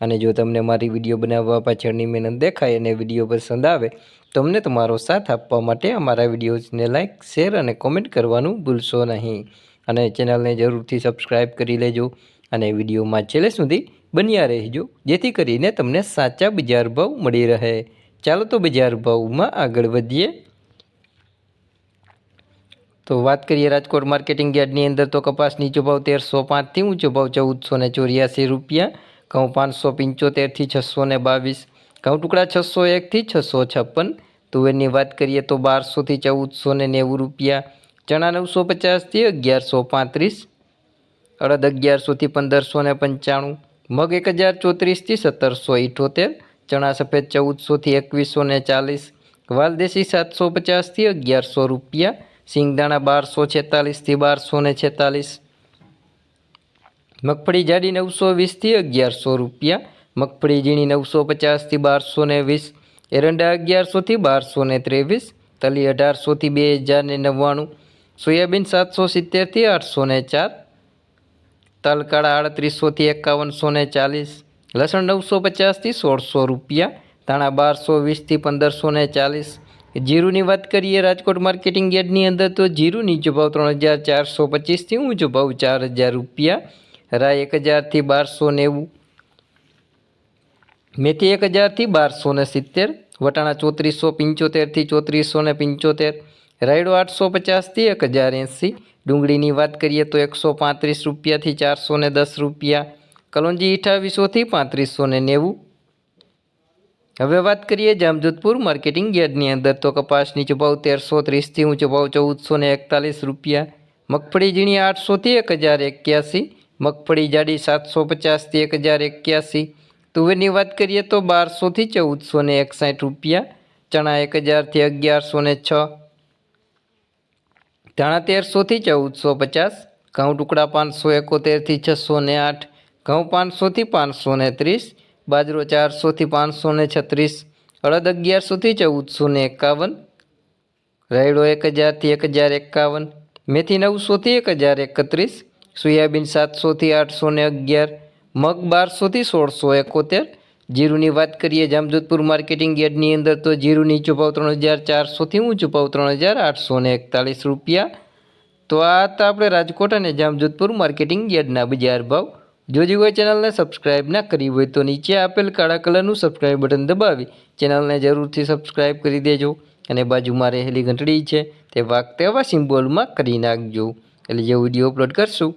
અને જો તમને મારી વીડિયો બનાવવા પાછળની મહેનત દેખાય અને વીડિયો પસંદ આવે, તમને તમારો સાથ આપવા માટે અમારા વિડીયોઝને લાઇક શેર અને કોમેન્ટ કરવાનું ભૂલશો નહીં. અને ચેનલને જરૂરથી સબસ્ક્રાઈબ કરી લેજો અને વિડીયોમાં છેલ્લે સુધી બન્યા રહેજો, જેથી કરીને તમને સાચા બજાર ભાવ મળી રહે. ચાલો તો બજાર ભાવમાં આગળ વધીએ. તો વાત કરીએ રાજકોટ માર્કેટિંગ યાર્ડની અંદર તો કપાસ નીચો ભાવ તેરસો પાંચથી ઊંચો ભાવ ચૌદસો ને ચોર્યાસી રૂપિયા ઘઉં પાંચસો પંચોતેરથી છસો ને બાવીસ. ઘઉં ટુકડા છસો એકથી છસો છપ્પન. તુવેરની વાત કરીએ તો બારસોથી ચૌદસો ને નેવું રૂપિયા. ચણા નવસો પચાસથી અગિયારસો પાંત્રીસ. અડદ અગિયારસોથી પંદરસો ને પંચાણું. મગ એક હજાર ચોત્રીસથી સત્તરસો ઇઠોતેર. ચણા સફેદ ચૌદસોથી એકવીસો ને ચાલીસ. વાલદેશી સાતસો પચાસથી અગિયારસો રૂપિયા. સિંગદાણા બારસો છેતાલીસથી બારસો ને છેતાલીસ. મગફળી જાડી નવસો વીસથી અગિયારસો રૂપિયા. મગફળી ઝીણી નવસો પચાસથી બારસો ને વીસ. એરંડા અગિયારસોથી બારસો ને ત્રેવીસ. તલી અઢારસોથી બે હજાર ને નવ્વાણું. સોયાબીન સાતસો સિત્તેરથી આઠસો ને ચાર. તલકાળા આડત્રીસોથી એકાવનસો ને ચાલીસ. લસણ નવસો પચાસથી સોળસો રૂપિયા. ધાણા બારસો વીસથી પંદરસો ને ચાલીસ. જીરુની વાત કરીએ રાજકોટ માર્કેટિંગ યાર્ડની અંદર તો જીરુની નીચો ભાવ ત્રણ હજાર ચારસો પચીસથી ઊંચો ભાવ ચાર હજાર રૂપિયા. રાય એક હજારથી બારસો નેવું. મેથી એક હજારથી બારસો ને સિત્તેર. વટાણા ચોત્રીસો પંચોતેરથી ચોત્રીસો ને પંચોતેર. રાયડો આઠસો પચાસથી એક હજાર એંસી. ડુંગળીની વાત કરીએ તો એકસો પાંત્રીસ રૂપિયાથી ચારસો ને દસ રૂપિયા. કલોંજી અઠાવીસોથી પાંત્રીસો ને નેવું. હવે વાત કરીએ જામજોધપુર માર્કેટિંગ યાર્ડની અંદર તો કપાસ નીચો ભાવ તેરસો ત્રીસથી ઊંચો ભાવ ચૌદસો ને એકતાલીસ રૂપિયા. મગફળી ઝીણી આઠસોથી એક હજાર એક્યાસી. મગફળી જાડી સાતસો પચાસથી એક હજાર એક્યાસી. તુવેરની વાત કરીએ તો બારસોથી ચૌદસો ને એકસાઠ રૂપિયા, ચણા એક હજારથી અગિયારસો ને છ. ધાણા તેરસોથી ચૌદસો પચાસ, ઘઉં ટુકડા પાંચસો એકોતેરથી છસો ને આઠ, ઘઉં પાંચસોથી પાંચસો ને ત્રીસ, બાજરો ચારસોથી પાંચસો ને છત્રીસ, અડદ અગિયારસોથી ચૌદસો ને એકાવન, રાયડો એક હજારથી એક હજાર એકાવન, મેથી નવસોથી એક હજાર એકત્રીસ સોયાબીન સાતસોથી આઠસો ને અગિયાર, મગ બારસોથી સોળસો એકોતેર. જીરુની વાત કરીએ જામજોધપુર માર્કેટિંગ યાર્ડની અંદર તો જીરું નીચો ભાવ ત્રણ હજાર ચારસોથી ઊંચો ભાવ ત્રણ હજાર આઠસો ને એકતાલીસ રૂપિયા. તો આ હતા આપણે રાજકોટ અને જામજોધપુર માર્કેટિંગ યાર્ડના બજાર ભાવ. જોજી હોય ચેનલને સબસ્ક્રાઇબ ના કરી હોય તો નીચે આપેલ કાળા કલરનું સબસ્ક્રાઇબ બટન દબાવી ચેનલને જરૂરથી સબસ્ક્રાઇબ કરી દેજો. અને બાજુમાં રહેલી ઘંટડી છે તે વાગતે આવા સિમ્બોલમાં કરી નાખજો. એટલે જે વીડિયો અપલોડ કરશું